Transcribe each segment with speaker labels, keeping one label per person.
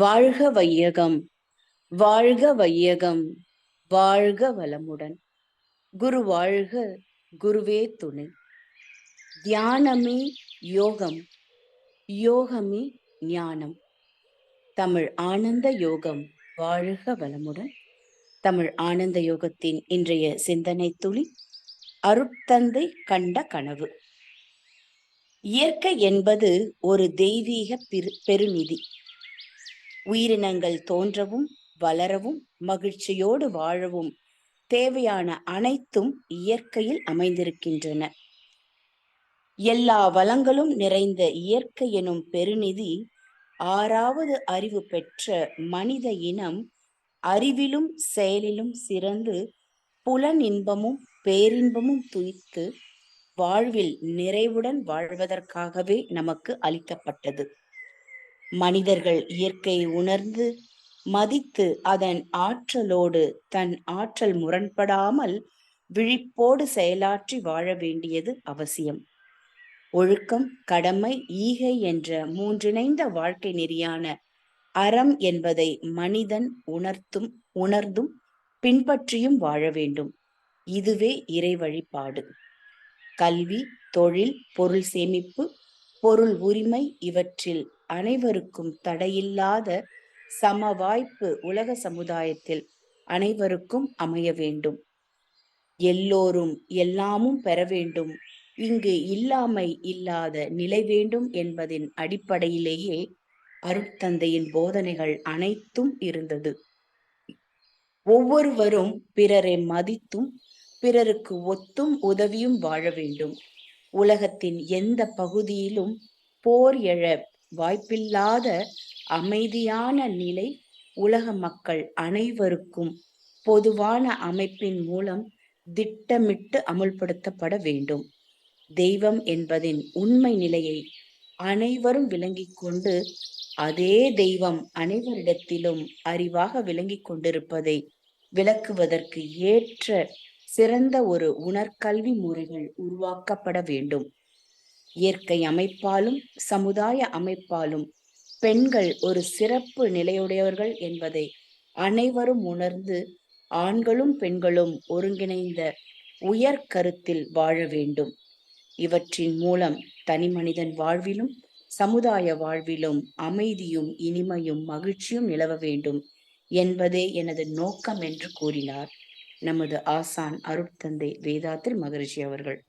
Speaker 1: வாழ்க வையகம் வாழ்க வையகம் வாழ்க வளமுடன். குரு வாழ்க குருவே துணை. தியானமே யோகம் யோகமே ஞானம். தமிழ் ஆனந்த யோகம் வாழ்க வளமுடன். தமிழ் ஆனந்த யோகத்தின் இன்றைய சிந்தனை துளி அருட்தந்தை கண்ட கனவு. இயற்கை என்பது ஒரு தெய்வீக பெரு பெருநிதி. உயிரினங்கள் தோன்றவும் வளரவும் மகிழ்ச்சியோடு வாழவும் தேவையான அனைத்தும் இயற்கையில் அமைந்திருக்கின்றன. எல்லா வளங்களும் நிறைந்த இயற்கை எனும் பெருநிதி ஆறாவது அறிவு பெற்ற மனித இனம் அறிவிலும் செயலிலும் சிறந்து புலன் இன்பமும் பேரின்பமும் துய்த்து வாழ்வில் நிறைவுடன் வாழ்வதற்காகவே நமக்கு அளிக்கப்பட்டது. மனிதர்கள் இயற்கையை உணர்ந்து மதித்து அதன் ஆற்றலோடு தன் ஆற்றல் முரண்படாமல் விழிப்போடு செயலாற்றி வாழ வேண்டியது அவசியம். ஒழுக்கம் கடமை ஈகை என்ற மூன்றிணைந்த வாழ்க்கை நெறியான அறம் என்பதை மனிதன் உணர்த்தும் உணர்ந்தும் பின்பற்றியும் வாழ வேண்டும். இதுவே இறை வழிபாடு கல்வி தொழில் பொருள் சேமிப்பு பொருள் உரிமை இவற்றில் அனைவருக்கும் தடையில்லாத சம வாய்ப்பு உலக சமுதாயத்தில் அனைவருக்கும் அமைய வேண்டும். எல்லோரும் எல்லாமும் பெற வேண்டும். இங்கு இல்லாமை இல்லாத நிலை வேண்டும் என்பதின் அடிப்படையிலேயே அருட்தந்தையின் போதனைகள் அனைத்தும் இருந்தது. ஒவ்வொருவரும் பிறரை மதித்தும் பிறருக்கு ஒத்தும் உதவியும் வாழ வேண்டும். உலகத்தின் எந்த பகுதியிலும் போர் எழ வாய்ப்பில்லாத அமைதியான நிலை உலக மக்கள் அனைவருக்கும் பொதுவான அமைப்பின் மூலம் திட்டமிட்டு அமுல்படுத்தப்பட வேண்டும். தெய்வம் என்பதின் உண்மை நிலையை அனைவரும் விளங்கிக் கொண்டு அதே தெய்வம் அனைவரிடத்திலும் அறிவாக விளங்கிக் கொண்டிருப்பதை விளக்குவதற்கு ஏற்ற சிறந்த ஒரு உணர்கல்வி முறைகள் உருவாக்கப்பட வேண்டும். இயற்கை அமைப்பாலும் சமுதாய அமைப்பாலும் பெண்கள் ஒரு சிறப்பு நிலையுடையவர்கள் என்பதை அனைவரும் உணர்ந்து ஆண்களும் பெண்களும் ஒருங்கிணைந்த உயர் கருத்தில் வாழ வேண்டும். இவற்றின் மூலம் தனி மனிதன் வாழ்விலும் சமுதாய வாழ்விலும் அமைதியும் இனிமையும் மகிழ்ச்சியும் நிலவ வேண்டும் என்பதே எனது நோக்கம் என்று கூறினார். நமது ஆசான் அருட்தந்தை வேதாத்திரி மகரிஷி அவர்கள்.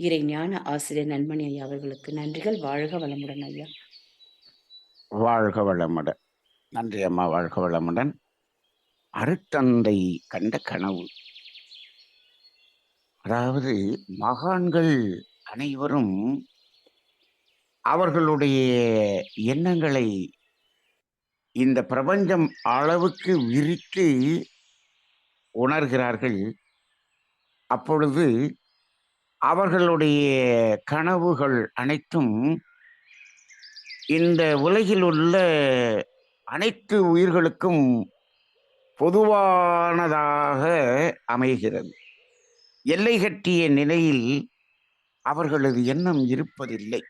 Speaker 1: இறை ஞான ஆசிரியர் நண்மணி ஐயா அவர்களுக்கு நன்றிகள். வாழ்க வளமுடன் ஐயா.
Speaker 2: வாழ்க வளமுடன். நன்றி அம்மா. வாழ்க வளமுடன். அருத்தந்தை கண்ட கனவு. அதாவது மகான்கள் அனைவரும் அவர்களுடைய எண்ணங்களை இந்த பிரபஞ்சம் அளவுக்கு விரித்து உணர்கிறார்கள். அப்பொழுது அவர்களுடைய கனவுகள் அனைத்தும் இந்த உலகில் உள்ள அனைத்து உயிர்களுக்கும் பொதுவானதாக அமைகிறது. எல்லை கட்டிய நிலையில் அவர்களது எண்ணம் இருப்பதில்லை.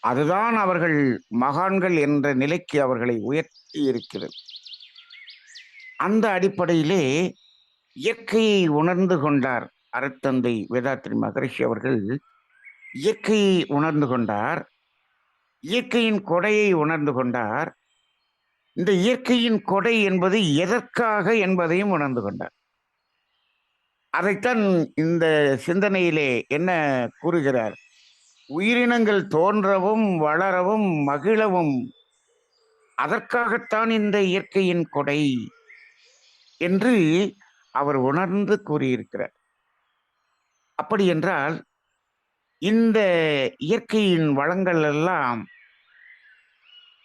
Speaker 2: அதுதான் அவர்கள் மகான்கள் என்ற நிலைக்கு அவர்களை உயர்த்தி இருக்கிறது. அந்த அடிப்படையிலே இயற்கையை உணர்ந்து கொண்டார். அறத்தந்தை வேதாத்திரி மகரிஷி அவர்கள் இயற்கையை உணர்ந்து கொண்டார். இயற்கையின் கொடையை உணர்ந்து கொண்டார். இந்த இயற்கையின் கொடை என்பது எதற்காக என்பதையும் உணர்ந்து கொண்டார். அதைத்தான் இந்த சிந்தனையிலே என்ன கூறுகிறார்? உயிரினங்கள் தோன்றவும் வளரவும் மகிழவும் அதற்காகத்தான் இந்த இயற்கையின் கொடை என்று அவர் உணர்ந்து கூறியிருக்கிறார். அப்படி என்றால் இந்த இயற்கையின் வளங்கள் எல்லாம்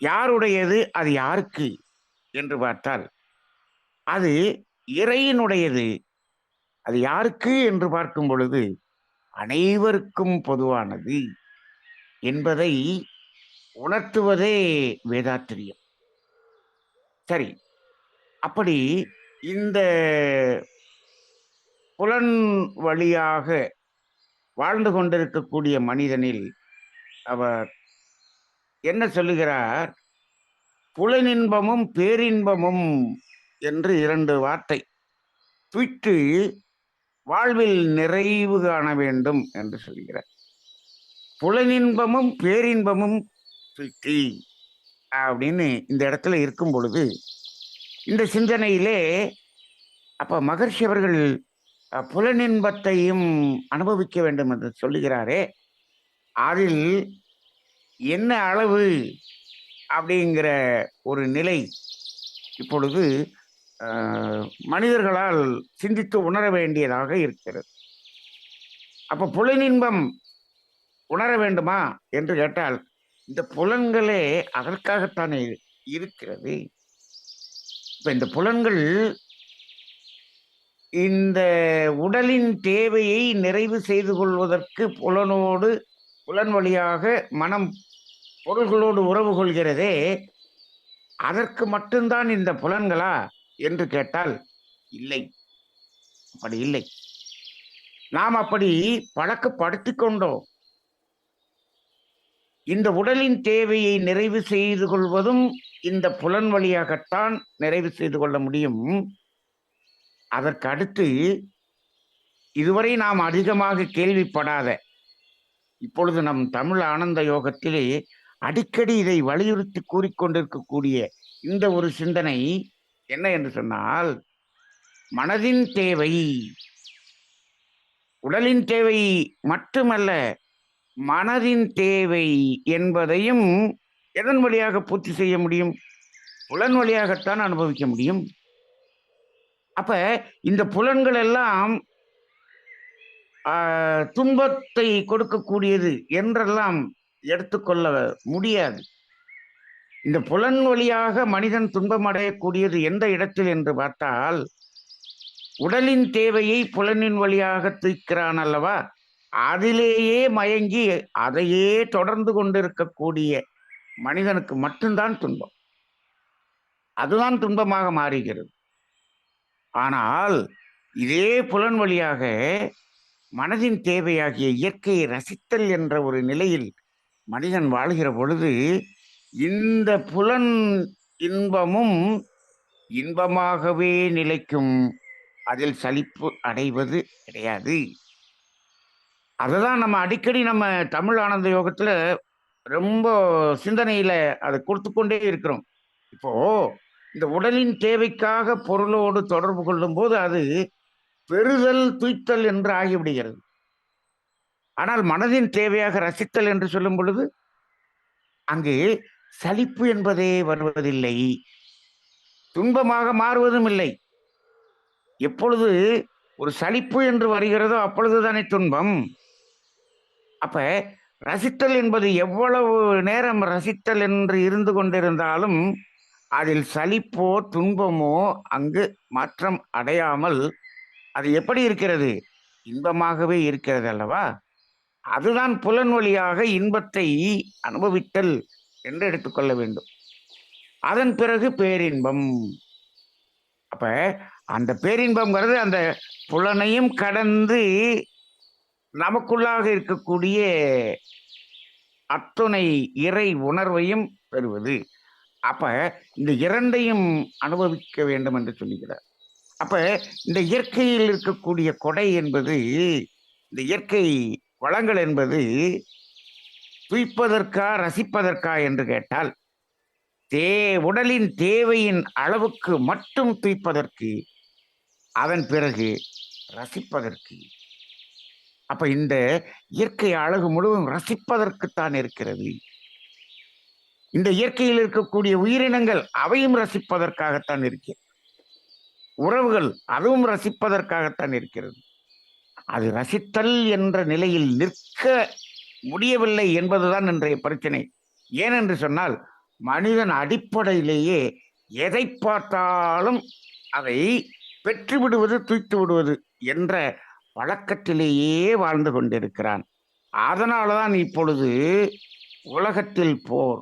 Speaker 2: யாருடையது? அது யாருக்கு? என்று பார்த்தால் அது இறையினுடையது. அது யாருக்கு? என்று பார்க்கும் பொழுது அனைவருக்கும் பொதுவானது என்பதை உணர்த்துவதே வேதாத்திரியம். சரி அப்படி இந்த புலன் வழியாக வாழ்ந்து கொண்டிருக்கக்கூடிய மனிதனில் அவர் என்ன சொல்லுகிறார்? புலனின்பமும் பேரின்பமும் என்று இரண்டு வார்த்தை. துய்த்து வாழ்வில் நிறைவு காண வேண்டும் என்று சொல்கிறார். புலனின்பமும் பேரின்பமும் துய்த்தி அப்படின்னு இந்த இடத்துல இருக்கும் பொழுது இந்த சிந்தனையிலே அப்போ மகர்ஷி அவர்கள் புலனின்பத்தையும் அனுபவிக்க வேண்டும் என்று சொல்லுகிறாரே. அதில் என்ன அளவு அப்படிங்கிற ஒரு நிலை இப்பொழுது மனிதர்களால் சிந்தித்து உணர வேண்டியதாக இருக்கிறது. அப்போ புலனின்பம் உணர வேண்டுமா என்று கேட்டால் இந்த புலன்களே அதற்காகத்தானே இருக்கிறது. இப்போ இந்த புலன்கள் இந்த உடலின் தேவையை நிறைவு செய்து கொள்வதற்கு புலனோடு புலன் வழியாக மனம் பொருள்களோடு உறவு கொள்கிறதே அதற்கு மட்டும்தான் இந்த புலன்களா என்று கேட்டால் இல்லை. அப்படி இல்லை. நாம் அப்படி பழக்கப்படுத்திக் கொண்டோம். இந்த உடலின் தேவையை நிறைவு செய்து கொள்வதும் இந்த புலன் வழியாகத்தான் நிறைவு செய்து கொள்ள முடியும். அதற்கடுத்து இதுவரை நாம் அதிகமாக கேள்விப்படாத இப்பொழுது நம் தமிழ் ஆனந்த யோகத்திலே அடிக்கடி இதை வலியுறுத்தி கூறிக்கொண்டிருக்கக்கூடிய இந்த ஒரு சிந்தனை என்ன என்று சொன்னால் மனதின் தேவை உடலின் தேவை மட்டுமல்ல மனதின் தேவை என்பதையும் எதன் வழியாக பூர்த்தி செய்ய முடியும்? புலன் வழியாகத்தான் அனுபவிக்க முடியும். அப்ப இந்த புலன்கள் எல்லாம் துன்பத்தை கொடுக்கக்கூடியது என்றெல்லாம் எடுத்துக்கொள்ள முடியாது. இந்த புலன் வழியாக மனிதன் துன்பம் அடையக்கூடியது எந்த இடத்தில் என்று பார்த்தால் உடலின் தேவையை புலனின் வழியாக தூக்கிறான் அல்லவா? அதிலேயே மயங்கி அதையே தொடர்ந்து கொண்டிருக்கக்கூடிய மனிதனுக்கு மட்டும்தான் துன்பம். அதுதான் துன்பமாக மாறுகிறது. ஆனால் இதே புலன் வழியாக மனதின் தேவையாகிய இயற்கையை ரசித்தல் என்ற ஒரு நிலையில் மனிதன் வாழ்கிற பொழுது இந்த புலன் இன்பமும் இன்பமாகவே நிலைக்கும். அதில் சலிப்பு அடைவது கிடையாது. அததான் நம்ம அடிக்கடி நம்ம தமிழ் ஆனந்த யோகத்தில் ரொம்ப சிந்தனையில் அதை கொடுத்து கொண்டே இருக்கிறோம். இப்போ இந்த உடலின் தேவைக்காக பொருளோடு தொடர்பு கொள்ளும் போது அது பெறுதல் துய்த்தல் என்று ஆகிவிடுகிறது. ஆனால் மனதின் தேவையாக ரசித்தல் என்று சொல்லும் பொழுது அங்கு சலிப்பு என்பதே வருவதில்லை. துன்பமாக மாறுவதும் இல்லை. எப்பொழுது ஒரு சலிப்பு என்று வருகிறதோ அப்பொழுதுதானே துன்பம். அப்ப ரசித்தல் என்பது எவ்வளவு நேரம் ரசித்தல் என்று இருந்து கொண்டிருந்தாலும் அதில் சலிப்போ துன்பமோ அங்கு மாற்றம் அடையாமல் அது எப்படி இருக்கிறது? இன்பமாகவே இருக்கிறது அல்லவா? அதுதான் புலன் வழியாக இன்பத்தை அனுபவித்தல் என்று எடுத்துக்கொள்ள வேண்டும். அதன் பிறகு பேரின்பம். அப்ப அந்த பேரின்பம்ங்கிறது அந்த புலனையும் கடந்து நமக்குள்ளாக இருக்கக்கூடிய அத்துணை இறை உணர்வையும் பெறுவது. அப்ப இந்த இரண்டையும் அனுபவிக்க வேண்டும் என்று சொல்லுகிறார். அப்ப இந்த இயற்கையில் இருக்கக்கூடிய கொடை என்பது இந்த இயற்கை வளங்கள் என்பது துய்ப்பதற்கா ரசிப்பதற்கா என்று கேட்டால் தே உடலின் தேவையின் அளவுக்கு மட்டும் துய்ப்பதற்கு அதன் பிறகு ரசிப்பதற்கு. அப்ப இந்த இயற்கை அழகு முழுவதும் ரசிப்பதற்குத்தான் இருக்கிறது. இந்த இயற்கையில் இருக்கக்கூடிய உயிரினங்கள் அவையும் ரசிப்பதற்காகத்தான் இருக்கிறது. உறவுகள் அதுவும் ரசிப்பதற்காகத்தான் இருக்கிறது. அது ரசித்தல் என்ற நிலையில் நிற்க முடியவில்லை என்பதுதான் இன்றைய பிரச்சனை. ஏனென்று சொன்னால் மனிதன் அடிப்படையிலேயே எதை பார்த்தாலும் அதை பெற்று விடுவது தூய்த்து விடுவது என்ற வழக்கத்திலேயே வாழ்ந்து கொண்டிருக்கிறான். அதனாலதான் இப்பொழுது உலகத்தில் போர்.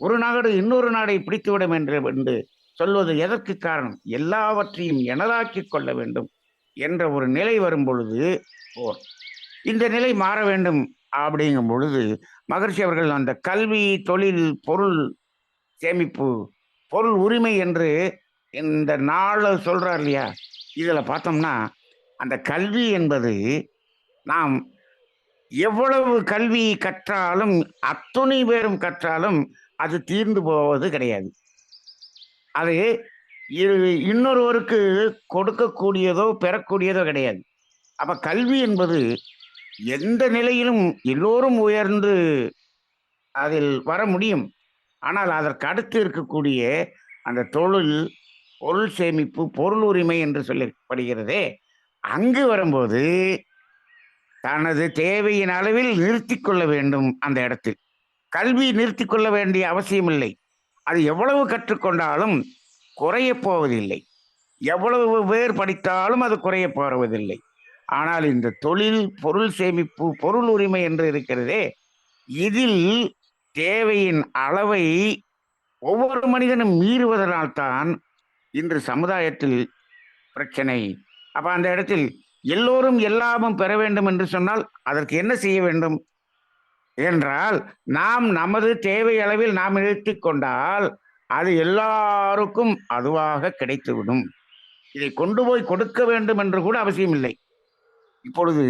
Speaker 2: ஒரு நாடு இன்னொரு நாடை பிடித்துவிடும் என்று என்று சொல்வது எதற்கு காரணம்? எல்லாவற்றையும் எனதாக்கிக் கொள்ள வேண்டும் என்ற ஒரு நிலை வரும் பொழுது போர். இந்த நிலை மாற வேண்டும் அப்படிங்கும் பொழுது மகர்ஷி அவர்கள் அந்த கல்வி தொழில் பொருள் சேமிப்பு பொருள் உரிமை என்று இந்த நாளில் சொல்கிறார் இல்லையா? இதில் பார்த்தோம்னா அந்த கல்வி என்பது நாம் எவ்வளவு கல்வி கற்றாலும் அத்துணை பேரும் கற்றாலும் அது தீர்ந்து போவது கிடையாது. அது இன்னொருவருக்கு கொடுக்கக்கூடியதோ பெறக்கூடியதோ கிடையாது. அப்போ கல்வி என்பது எந்த நிலையிலும் எல்லோரும் உயர்ந்து அதில் வர முடியும். ஆனால் அதற்கு அடுத்து இருக்கக்கூடிய அந்த தொழில் பொருள் சேமிப்பு பொருள் உரிமை என்று சொல்லப்படுகிறதே அங்கு வரும்போது தனது தேவையின் அளவில் நிறுத்தி கொள்ள வேண்டும் அந்த இடத்தில். கல்வி நிறுத்தி கொள்ள வேண்டிய அவசியமில்லை. அது எவ்வளவு கற்றுக்கொண்டாலும் குறையப் போவதில்லை. எவ்வளவு பேர் படித்தாலும் அது குறையப் போவதில்லை. ஆனால் இந்த தொழில் பொருள் சேமிப்பு பொருள் உரிமை என்று இருக்கிறதே இதில் தேவையின் அளவை ஒவ்வொரு மனிதனும் மீறுவதனால்தான் இன்று சமுதாயத்தில் பிரச்சனை. அப்போ அந்த இடத்தில் எல்லோரும் எல்லாமும் பெற வேண்டும் என்று சொன்னால் அதற்கு என்ன செய்ய வேண்டும்? என்றால் நாம் நமது தேவை அளவில் நாம் நிறுத்தி கொண்டால் அது எல்லாருக்கும் அதுவாக கிடைத்துவிடும். இதை கொண்டு போய் கொடுக்க வேண்டும் என்று கூட அவசியம் இல்லை இப்பொழுது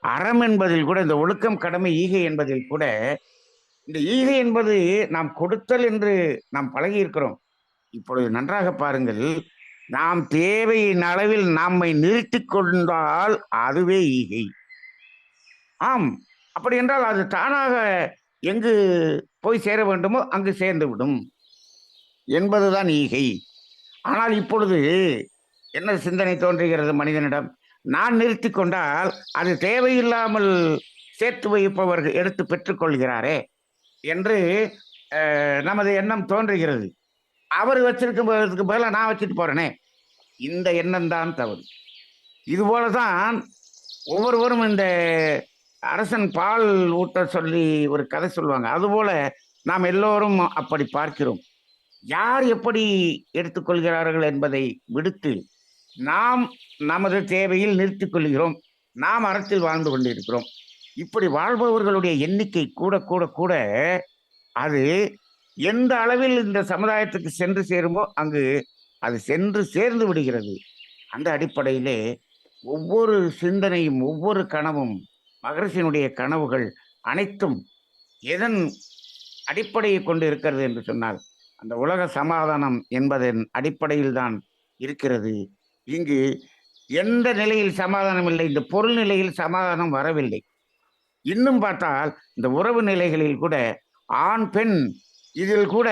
Speaker 2: அறம் என்பதில் கூட இந்த ஒழுக்கம் கடமை ஈகை என்பதில் கூட இந்த ஈகை என்பது நாம் கொடுத்தல் என்று நாம் பழகி இருக்கிறோம் இப்பொழுது நன்றாக பாருங்கள் நாம் தேவையின் அளவில் நம்மை நிறுத்தி கொண்டால் அதுவே ஈகை. ஆம் அப்படி என்றால் அது தானாக எங்கு போய் சேர வேண்டுமோ அங்கு சேர்ந்துவிடும். என்பதுதான் ஈகை. ஆனால் இப்பொழுது என்ன சிந்தனை தோன்றுகிறது மனிதனிடம்? நான் நிறுத்தி கொண்டால் அது தேவையில்லாமல் சேர்த்து வைப்பவர்கள் எடுத்து பெற்றுக்கொள்கிறாரே என்று நமது எண்ணம் தோன்றுகிறது. அவர் வச்சிருக்கும் பதிலாக நான் வச்சுட்டு போறேனே. இந்த எண்ணம் தான் தவறு. இதுபோல தான் ஒவ்வொருவரும் இந்த அரசன் பால் ஊட்ட சொல்லி ஒரு கதை சொல்லுவாங்க. அதுபோல நாம் எல்லோரும் அப்படி பார்க்கிறோம். யார் எப்படி எடுத்துக்கொள்கிறார்கள் என்பதை விடுத்து நாம் நமது தேவையில் நிறுத்திக் கொள்கிறோம். நாம் அறத்தில் வாழ்ந்து கொண்டிருக்கிறோம். இப்படி வாழ்பவர்களுடைய எண்ணிக்கை கூட கூட கூட அது எந்த அளவில் இந்த சமுதாயத்துக்கு சென்று சேருமோ அங்கு அது சென்று சேர்ந்து விடுகிறது. அந்த அடிப்படையிலே ஒவ்வொரு சிந்தனையும் ஒவ்வொரு கனவும் மகரிஷியினுடைய கனவுகள் அனைத்தும் எதன் அடிப்படையை கொண்டு இருக்கிறது என்று சொன்னால் அந்த உலக சமாதானம் என்பதன் அடிப்படையில் தான் இருக்கிறது. இங்கு எந்த நிலையில் சமாதானம் இல்லை இந்த பொருள் நிலையில் சமாதானம் வரவில்லை. இன்னும் பார்த்தால் இந்த உறவு நிலைகளில் கூட ஆண் பெண் இதில் கூட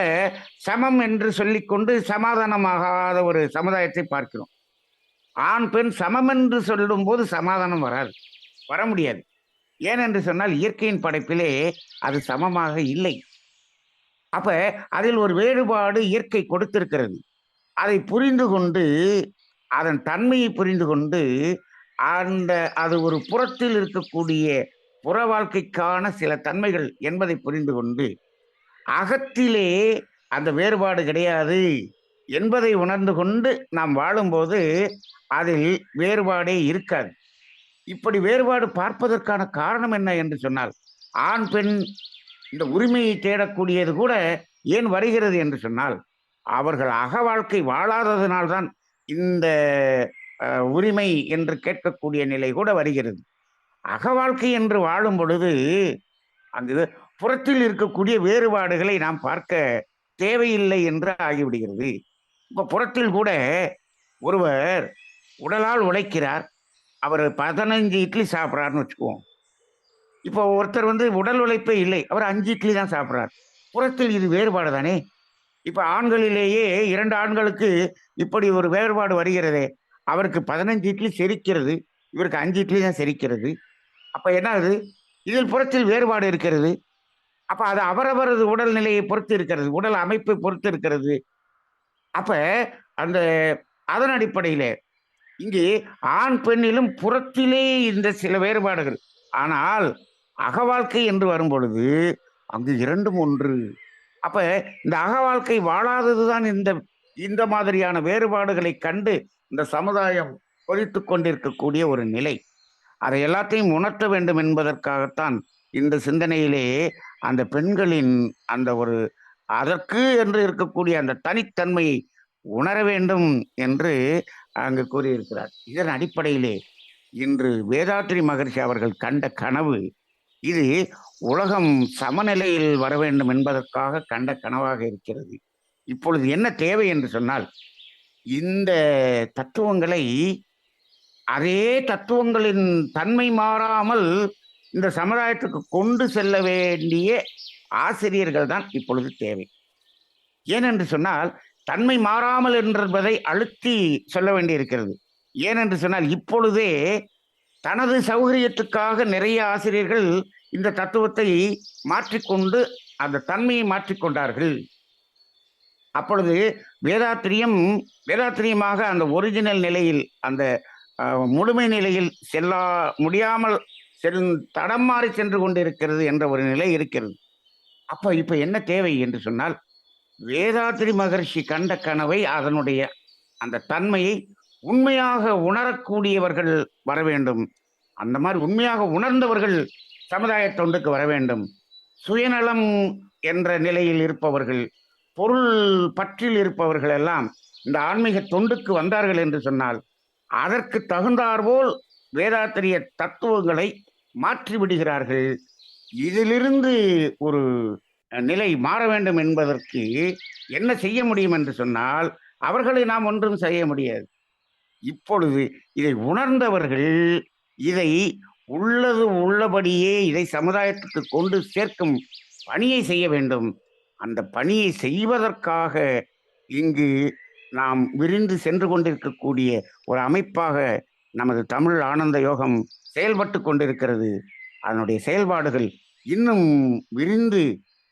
Speaker 2: சமம் என்று சொல்லிக்கொண்டு சமாதானமாகாத ஒரு சமுதாயத்தை பார்க்கிறோம். ஆண் பெண் சமம் என்று சொல்லும்போது சமாதானம் வராது வர முடியாது. ஏனென்று சொன்னால் இயற்கையின் படைப்பிலே அது சமமாக இல்லை. அப்ப அதில் ஒரு வேறுபாடு இயற்கை கொடுத்திருக்கிறது. அதை புரிந்து கொண்டு அதன் தன்மையை புரிந்து கொண்டு அந்த அது ஒரு புறத்தில் இருக்கக்கூடிய புற வாழ்க்கைக்கான சில தன்மைகள் என்பதை புரிந்து கொண்டு அகத்திலே அந்த வேறுபாடு கிடையாது என்பதை உணர்ந்து கொண்டு நாம் வாழும்போது அதில் வேறுபாடே இருக்காது. இப்படி வேறுபாடு பார்ப்பதற்கான காரணம் என்ன என்று சொன்னால் ஆண் பெண் இந்த உரிமையை தேடக்கூடியது கூட ஏன் வருகிறது என்று சொன்னால் அவர்கள் அக வாழ்க்கை வாழாததினால்தான் இந்த உரிமை என்று கேட்கக்கூடிய நிலை கூட வருகிறது. அக வாழ்க்கை என்று வாழும் பொழுது அங்கு புறத்தில் இருக்கக்கூடிய வேறுபாடுகளை நாம் பார்க்க தேவையில்லை என்று ஆகிவிடுகிறது. இப்போ புறத்தில் கூட ஒருவர் உடலால் உழைக்கிறார் அவர் பதினஞ்சு இட்லி சாப்பிட்றாருன்னு வச்சுக்குவோம். இப்போ ஒருத்தர் வந்து உடல் உழைப்பே இல்லை அவர் அஞ்சு இட்லி தான் சாப்பிட்றார். புறத்தில் இது வேறுபாடு தானே? இப்போ ஆண்களிலேயே இரண்டு ஆண்களுக்கு இப்படி ஒரு வேறுபாடு வருகிறதே அவருக்கு பதினஞ்சு இட்லி செரிக்கிறது இவருக்கு அஞ்சு இட்லி தான் செரிக்கிறது. அப்போ என்ன இதில் புறத்தில் வேறுபாடு இருக்கிறது. அப்போ அது அவரவரது உடல்நிலையை பொறுத்து இருக்கிறது உடல் அமைப்பை பொறுத்து இருக்கிறது. அப்போ அந்த அதன் அடிப்படையில் இங்கே ஆண் பெண்ணிலும் புறத்திலே இந்த சில வேறுபாடுகள். ஆனால் அகவாழ்க்கை என்று வரும் பொழுது அங்கு இரண்டும் ஒன்று. அப்ப இந்த அகவாழ்க்கை வாழாததுதான் இந்த இந்த மாதிரியான வேறுபாடுகளை கண்டு இந்த சமுதாயம் பொறித்து கொண்டிருக்கக்கூடிய ஒரு நிலை. அதை எல்லாத்தையும் உணர்த்த வேண்டும் என்பதற்காகத்தான் இந்த சிந்தனையிலே அந்த பெண்களின் அந்த ஒரு அதற்கு என்று இருக்கக்கூடிய அந்த தனித்தன்மையை உணர வேண்டும் என்று அங்கு கூறியிருக்கிறார். இதன் அடிப்படையிலே இன்று வேதாத்ரி மகர்ஷி அவர்கள் கண்ட கனவு இது உலகம் சமநிலையில் வர வேண்டும் என்பதற்காக கண்ட கனவாக இருக்கிறது. இப்பொழுது என்ன தேவை என்று சொன்னால் இந்த தத்துவங்களை அதே தத்துவங்களின் தன்மை மாறாமல் இந்த சமுதாயத்துக்கு கொண்டு செல்ல வேண்டிய ஆசிரியர்கள் தான் இப்பொழுது தேவை. ஏனென்று சொன்னால் தன்மை மாறாமல் என்பதை அழுத்தி சொல்ல வேண்டியிருக்கிறது. ஏனென்று சொன்னால் இப்பொழுதே தனது சௌகரியத்துக்காக நிறைய ஆசிரியர்கள் இந்த தத்துவத்தை மாற்றிக்கொண்டு அந்த தன்மையை மாற்றிக்கொண்டார்கள். அப்பொழுது வேதாத்திரியம் வேதாத்திரியமாக அந்த ஒரிஜினல் நிலையில் அந்த முழுமை நிலையில் செல்லா முடியாமல் செல் தடம் மாறி சென்று கொண்டிருக்கிறது என்ற ஒரு நிலை இருக்கிறது. அப்போ இப்போ என்ன தேவை என்று சொன்னால் வேதாத்திரி மகர்ஷி கண்ட கனவை அதனுடைய அந்த தன்மையை உண்மையாக உணரக்கூடியவர்கள் வர வேண்டும். அந்த மாதிரி உண்மையாக உணர்ந்தவர்கள் சமுதாய தொண்டுக்கு வர வேண்டும். சுயநலம் என்ற நிலையில் இருப்பவர்கள் பொருள் பற்றில் இருப்பவர்கள் எல்லாம் இந்த ஆன்மீக தொண்டுக்கு வந்தார்கள் என்று சொன்னால் அதற்கு தகுந்தாற்போல் வேதாத்திரிய தத்துவங்களை மாற்றி விடுகிறார்கள் இதிலிருந்து ஒரு நிலை மாற வேண்டும் என்பதற்கு என்ன செய்ய முடியும் என்று சொன்னால் அவர்களை நாம் ஒன்றும் செய்ய முடியாது. இப்பொழுது இதை உணர்ந்தவர்கள் இதை உள்ளது உள்ளபடியே இதை சமுதாயத்துக்கு கொண்டு சேர்க்கும் பணியை செய்ய வேண்டும். அந்த பணியை செய்வதற்காக இங்கு நாம் விரிந்து சென்று கொண்டிருக்கக்கூடிய ஒரு அமைப்பாக நமது தமிழ் ஆனந்த யோகம் செயல்பட்டு கொண்டிருக்கிறது. அதனுடைய செயல்பாடுகள் இன்னும் விரிந்து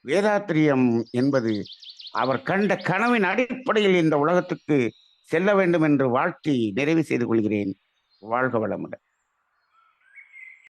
Speaker 2: வேதாத்திரியம் என்பது அவர் கண்ட கனவின் அடிப்படையில் இந்த உலகத்துக்கு செல்ல வேண்டும் என்று வாழ்த்தி நிறைவு செய்து கொள்கிறேன். வாழ்க வளமுடன்.